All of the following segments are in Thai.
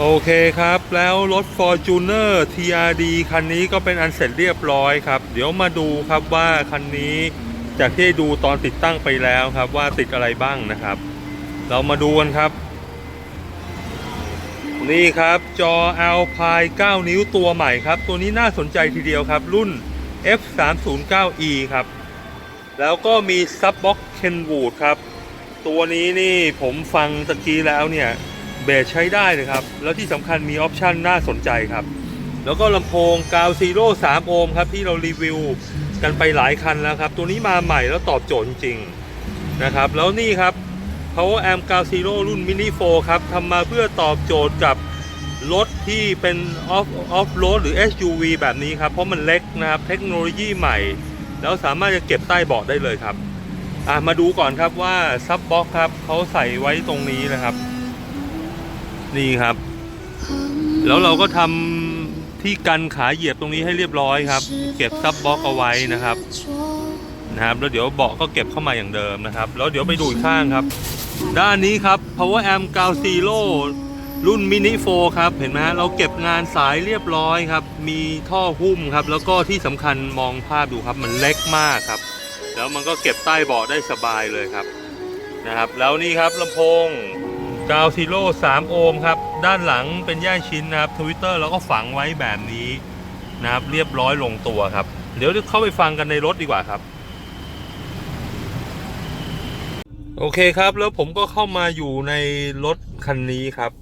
โอเคครับ แล้วรถ Fortuner TRD คันนี้ก็เป็นอันเสร็จเรียบร้อยครับ เดี๋ยวมาดูครับว่าคันนี้จากที่ดูตอนติดตั้งไปแล้วครับว่าติดอะไรบ้างนะครับ เรามาดูกันครับ นี่ครับจอ Alpine 9 นิ้วตัวใหม่ครับ ตัวนี้น่าสนใจทีเดียวครับ รุ่น F309E ครับ แล้วก็มี Subbox Kenwood ครับ ตัวนี้นี่ผมฟังตะกี้แล้วเนี่ย เบสใช้ได้เลยครับ แล้วที่สำคัญมีออปชันน่าสนใจครับ แล้วก็ลำโพงกาวซีโร่3โอห์มครับ ที่เรารีวิวกันไปหลายคันแล้วครับ ตัวนี้มาใหม่แล้วตอบโจทย์จริงๆนะครับ แล้วนี่ครับ Power Amp กาวซีโร่รุ่น Mini 4 ครับทำมาเพื่อตอบโจทย์กับรถที่เป็น off off road หรือ SUV แบบนี้ครับ เพราะมันเล็กนะครับ เทคโนโลยีใหม่ แล้วสามารถจะเก็บใต้เบาะได้เลยครับมาดูก่อนครับว่าซับบ็อกครับเขาใส่ไว้ตรงนี้นะครับ นี่ครับ แล้วเราก็ทำที่กันขาเหยียบตรงนี้ให้เรียบร้อยครับ เก็บซับบล็อกเอาไว้นะครับนะครับ แล้วเดี๋ยวเบาะก็เก็บเข้ามาอย่างเดิมนะครับ แล้วเดี๋ยวไปดูอีกข้างครับ ด้านนี้ครับ Power Amp 9 Zero รุ่นมินิ4ครับ เห็นไหมฮะเราเก็บงานสายเรียบร้อยครับ มีท่อหุ้มครับ แล้วก็ที่สำคัญมองภาพดูครับ มันเล็กมากครับ แล้วมันก็เก็บใต้เบาะได้สบายเลยครับนะครับ แล้วนี่ครับลำโพง กาวซีโร่3โอห์มครับ ด้านหลังเป็นแยกชิ้นนะครับทวิตเตอร์เราก็ฝังไว้แบบนี้นะครับ เรียบร้อยลงตัวครับ เดี๋ยวเข้าไปฟังกันในรถดีกว่าครับ โอเคครับ แล้วผมก็เข้ามาอยู่ในรถคันนี้ครับ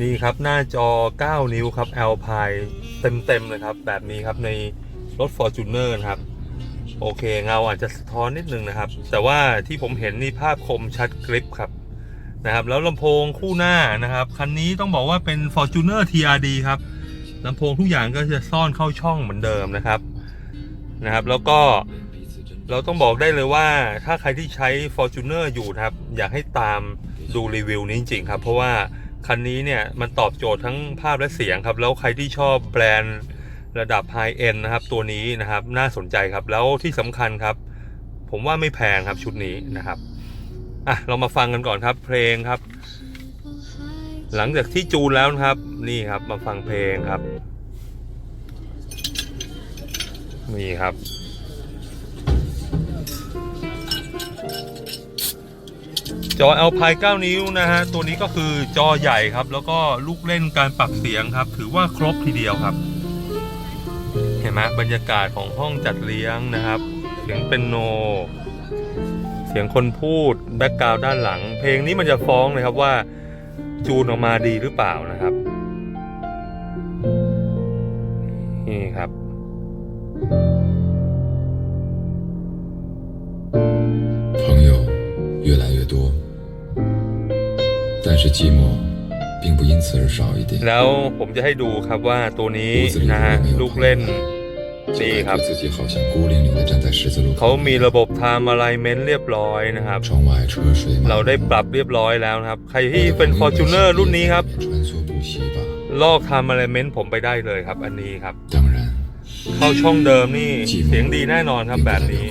นี่ครับหน้าจอ 9 นิ้วครับ l p i n e เต็มๆเลยครับ แบบนี้ครับในรถ Fortuner นะครับโอเคเงาอาจจะสะท้อนนิดนึงนะครับ แต่ว่าที่ผมเห็นนี่ภาพคมชัดกริปครับ นะครับ แล้วลำโพงคู่หน้านะครับ คันนี้ต้องบอกว่าเป็น Fortuner TRD ครับลำโพงทุกอย่างก็จะซ่อนเข้าช่องเหมือนเดิมนะครับนะครับ แล้วก็เราต้องบอกได้เลยว่าถ้าใครที่ใช้ Fortuner อยู่นะครับ อยากให้ตามดูรีวิวนี้จริงๆครับ เพราะว่าคันนี้เนี่ยมันตอบโจทย์ทั้งภาพและเสียงครับ แล้วใครที่ชอบแบรนด์ระดับไฮเอ็นนะครับ ตัวนี้นะครับน่าสนใจครับ แล้วที่สำคัญครับ ผมว่าไม่แพงครับชุดนี้นะครับ อะเรามาฟังกันก่อนครับเพลงครับ หลังจากที่จูนแล้วนะครับ นี่ครับมาฟังเพลงครับ นี่ครับจอ Alpine 9 นิ้วนะฮะ ตัวนี้ก็คือจอใหญ่ครับ แล้วก็ลูกเล่นการปรับเสียงครับ ถือว่าครบทีเดียวครับ เห็นไหมบรรยากาศของห้องจัดเลี้ยงนะครับ เสียงเป็นโน สียงคนพูดแบ็กกราวด้านหลัง เพลงนี้มันจะฟ้องเลยครับว่าจูนออกมาดีหรือเปล่านะครับ นี่ครับ แล้วผมจะให้ดูครับว่าตัวนี้นะฮะลูกเล่น นี่ครับเขามีระบบไทม์อะไรเมนเรียบร้อยนะครับ เราได้ปรับเรียบร้อยแล้วนะครับ ใครที่เป็น Fortuner รุ่นนี้ครับ ลอกไทม์อะไรเมนผมไปได้เลยครับ อันนี้ครับ เข้าช่องเดิมนี่เสียงดีแน่นอนครับแบบนี้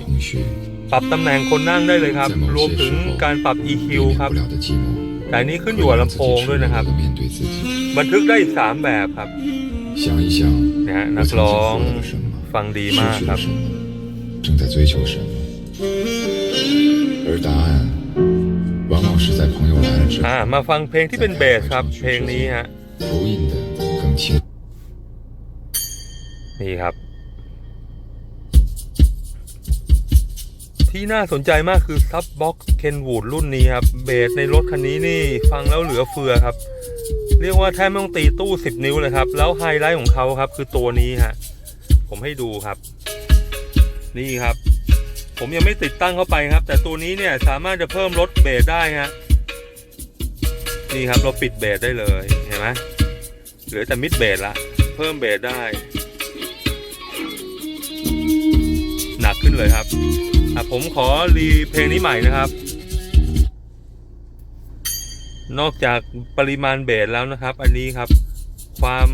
ปรับตำแหน่งคนนั่งได้เลยครับ รวมถึงการปรับ EQ ครับแต่นี้ขึ้นอยู่กับลำโพงด้วยนะครับ บันทึกได้อีก3แบบครับนะนักร้องฟังดี 失 มาก 去 ครั 了 บ 什么，正在追求什么，而答案往往是在朋友来了之后 อ่ามาฟังเพลงที่เป็นเบสครับ เพลงนี้ฮะ 投影的更清。 นี่ครับ ที่น่าสนใจมากคือ Subbox Kenwood รุ่นนี้ครับ เบสในรถคันนี้นี่ฟังแล้วเหลือเฟือครับ เรียกว่าแทบไม่ต้องตีตู้ 10 นิ้วเลยครับ แล้วไฮไลท์ของเขาครับ คือตัวนี้ฮะ ผมให้ดูครับ นี่ครับ ผมยังไม่ติดตั้งเข้าไปครับ แต่ตัวนี้เนี่ยสามารถจะเพิ่มลดเบสได้ฮะนี่ครับเราปิดเบสได้เลยเห็นไหมเหลือแต่มิดเบสละเพิ่มเบสได้ หนักขึ้นเลยครับอะผมขอรีเพลงนี้ใหม่นะครับ นอกจากปริมาณเบสแล้วนะครับ อันนี้ครับ ความ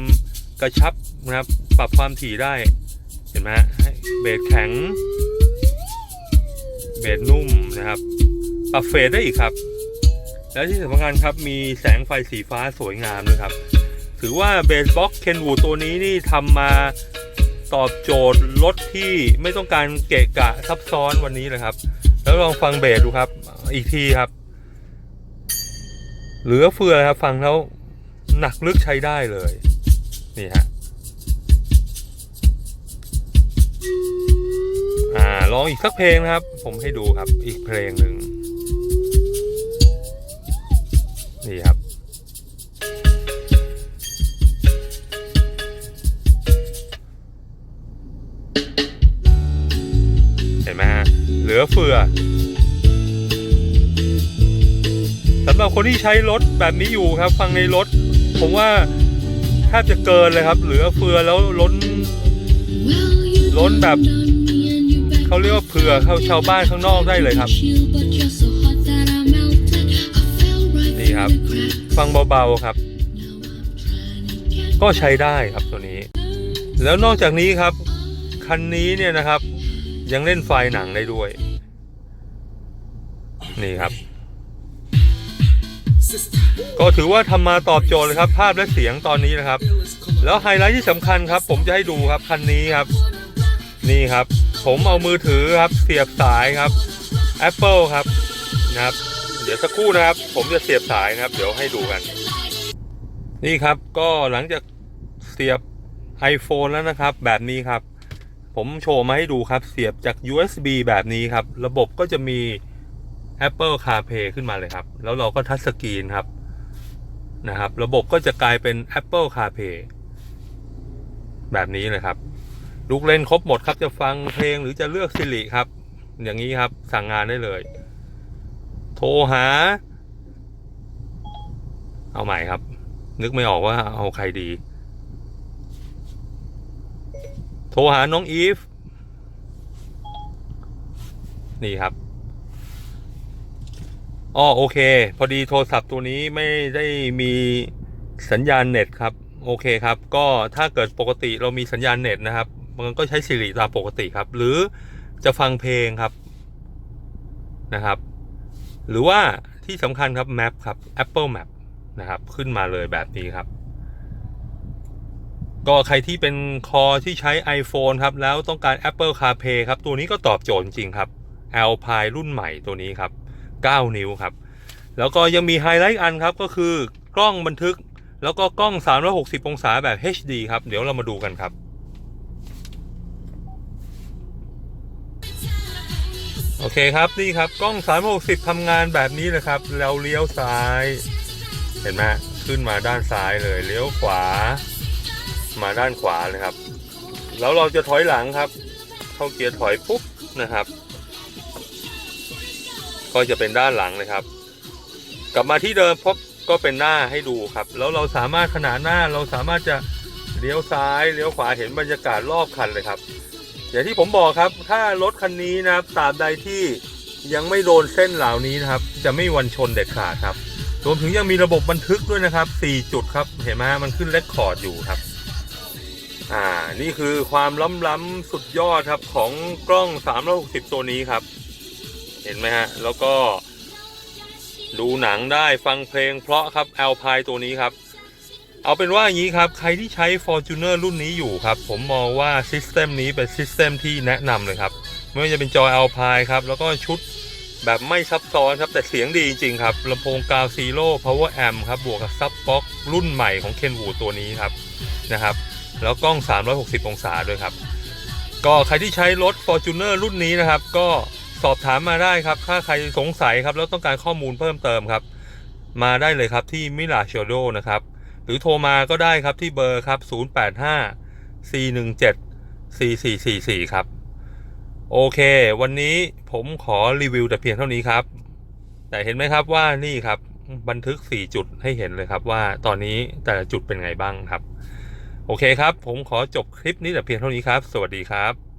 กระชับนะครับ ปรับความถี่ได้ เห็นไหมฮะเบสแข็ง เบสนุ่มนะครับ ปรับเฟดได้อีกครับ แล้วที่สำคัญครับมีแสงไฟสีฟ้าสวยงามด้วยครับ ถือว่าเบสบ็อกเคนวูตัวนี้นี่ทำมาตอบโจทย์รถที่ไม่ต้องการเกะกะซับซ้อนวันนี้เลยครับ แล้วลองฟังเบสดูครับ อีกทีครับ เหลือเฟือครับฟังแล้วหนักลึกใช้ได้เลย นี่ฮะ ลองอีกสักเพลงนะครับ ผมให้ดูครับอีกเพลงหนึ่งนี่ครับเห็นไหมฮะเหลือเฟือสำหรับคนที่ใช้รถแบบนี้อยู่ครับ ฟังในรถ ผมว่าแทบจะเกินเลยครับ เหลือเฟือแล้วล้น ล้นแบบ เขาเรียกว่าเผื่อเข้าชาวบ้านข้างนอกได้เลยครับ นี่ครับ ฟังเบาๆครับ ก็ใช้ได้ครับตัวนี้ แล้วนอกจากนี้ครับ คันนี้เนี่ยนะครับ ยังเล่นไฟหนังได้ด้วย นี่ครับ ก็ถือว่าทำมาตอบโจทย์เลยครับ ภาพและเสียงตอนนี้นะครับ แล้วไฮไลท์ที่สำคัญครับ ผมจะให้ดูครับคันนี้ครับ นี่ครับ ผมเอามือถือครับ เสียบสายครับ Apple ครับนะครับ เดี๋ยวสักครู่นะครับ ผมจะเสียบสายนะครับ เดี๋ยวให้ดูกัน นี่ครับก็หลังจากเสียบ iPhone แล้วนะครับ แบบนี้ครับ ผมโชว์มาให้ดูครับ เสียบจาก USB แบบนี้ครับ ระบบก็จะมี Apple CarPlay ขึ้นมาเลยครับ แล้วเราก็ทัชสกรีนครับนะครับ ระบบก็จะกลายเป็น Apple CarPlay แบบนี้เลยครับ ลูกเล่นครบหมดครับจะฟังเพลงหรือจะเลือกสิริครับ อย่างนี้ครับสั่งงานได้เลย โทรหา เอาใหม่ครับ นึกไม่ออกว่าเอาใครดี โทรหาน้องอีฟ นี่ครับอ๋อโอเค พอดีโทรศัพท์ตัวนี้ไม่ได้มีสัญญาณเน็ตครับ โอเคครับ ก็ถ้าเกิดปกติเรามีสัญญาณเน็ตนะครับ มันก็ใช้สิริตามปกติครับ หรือจะฟังเพลงครับนะครับ หรือว่าที่สำคัญครับ Map ครับ Apple Map นะครับ ขึ้นมาเลยแบบนี้ครับ ก็ใครที่เป็นคอที่ใช้ iPhone ครับ แล้วต้องการ Apple CarPlay ครับ ตัวนี้ก็ตอบโจทย์จริงครับ Alpine รุ่นใหม่ตัวนี้ครับ 9 นิ้วครับ แล้วก็ยังมีไฮไลท์อันครับก็คือกล้องบันทึก แล้วก็กล้อง 360 องศาแบบ HD ครับ เดี๋ยวเรามาดูกันครับ โอเคครับนี่ครับกล้อง 360ทำงานแบบนี้เลยครับ เราเลี้ยวซ้าย เห็นไหมขึ้นมาด้านซ้ายเลยเลี้ยวขวา มาด้านขวาเลยครับ แล้วเราจะถอยหลังครับ เข้าเกียร์ถอยปุ๊บนะครับ ก็จะเป็นด้านหลังเลยครับ กลับมาที่เดิมพบก็เป็นหน้าให้ดูครับ แล้วเราสามารถขนานหน้าเราสามารถจะเลี้ยวซ้ายเลี้ยวขวาเห็นบรรยากาศรอบคันเลยครับ อย่างที่ผมบอกครับ ถ้ารถคันนี้นะครับตราบใดที่ยังไม่โดนเส้นเหล่านี้นะครับ จะไม่วันชนเด็ดขาดครับรวมถึงยังมีระบบบันทึกด้วยนะครับ 4 จุดครับ เห็นไหมฮะมันขึ้นเลคคอร์ดอยู่ครับ อ่า นี่คือความล้ำล้ำสุดยอดครับของกล้อง 360 ตัวนี้ครับ เห็นไหมฮะ แล้วก็ ดูหนังได้ฟังเพลงเพราะครับ Alpine ตัวนี้ครับ เอาเป็นว่าอย่างนี้ครับ ใครที่ใช้ Fortuner รุ่นนี้อยู่ครับ ผมมองว่าซิสเต็มนี้เป็นซิสเต็มที่แนะนำเลยครับ ไม่ว่าจะเป็นจอ Alpine ครับ แล้วก็ชุดแบบไม่ซับซ้อนครับ แต่เสียงดีจริงๆครับลำโพงกาวซีโร่ Power Amp ครับ บวกกับซับบ็อกรุ่นใหม่ของ Kenwood ตัวนี้ครับนะครับ แล้วกล้อง 360 องศาด้วยครับ ก็ใครที่ใช้รถ Fortuner รุ่นนี้นะครับ ก็สอบถามมาได้ครับ ถ้าใครสงสัยครับแล้วต้องการข้อมูลเพิ่มเติมครับ มาได้เลยครับที่มิลา s ชโดนะครับ รือโทรมาก็ได้ครับที่เบอร์ครับ 085 417 4444 ครับ โอเค วันนี้ผมขอรีวิวแต่เพียงเท่านี้ครับ แต่เห็นไหมครับว่านี่ครับบันทึก 4 จุดให้เห็นเลยครับว่าตอนนี้แต่ละจุดเป็นไงบ้างครับ โอเคครับ ผมขอจบคลิปนี้แต่เพียงเท่านี้ครับ สวัสดีครับ